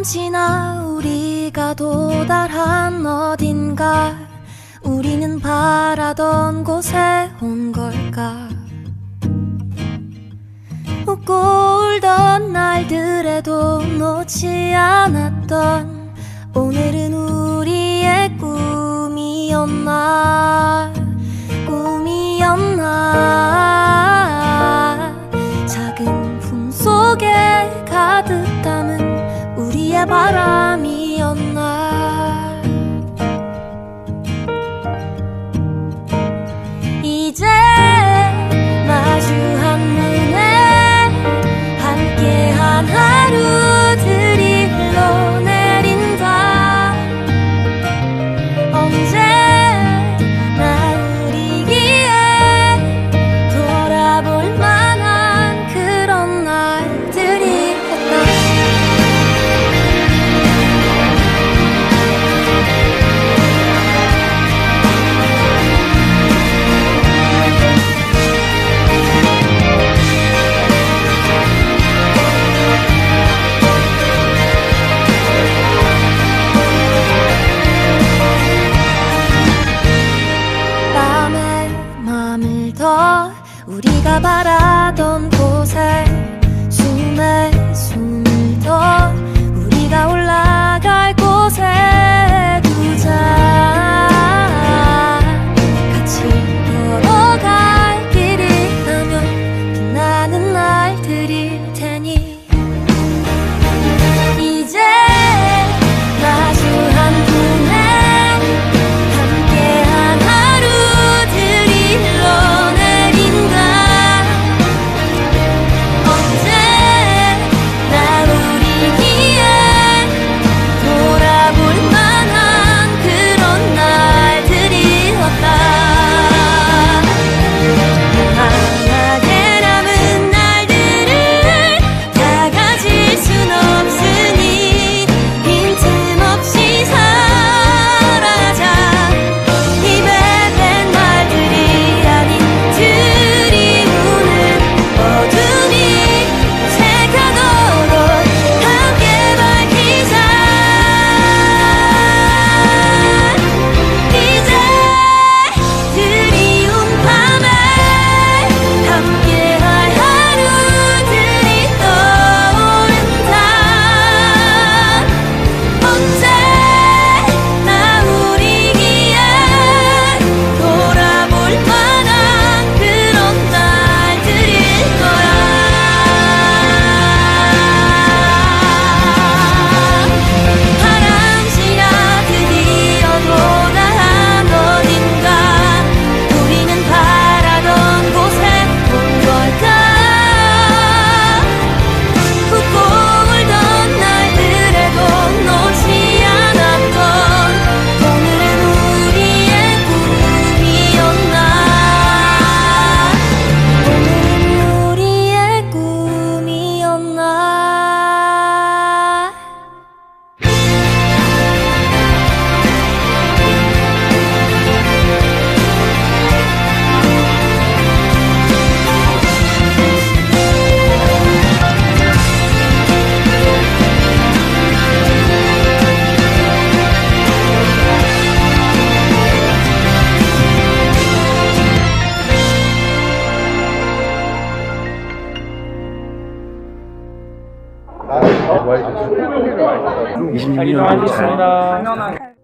한참 지나 우리가 도달한 어딘가? 우리는 바라던 곳에 온 걸까? 웃고 울던 날들에도 놓지 않았던 오늘은 우리의 꿈이었나? para 하던 26년 됐어요.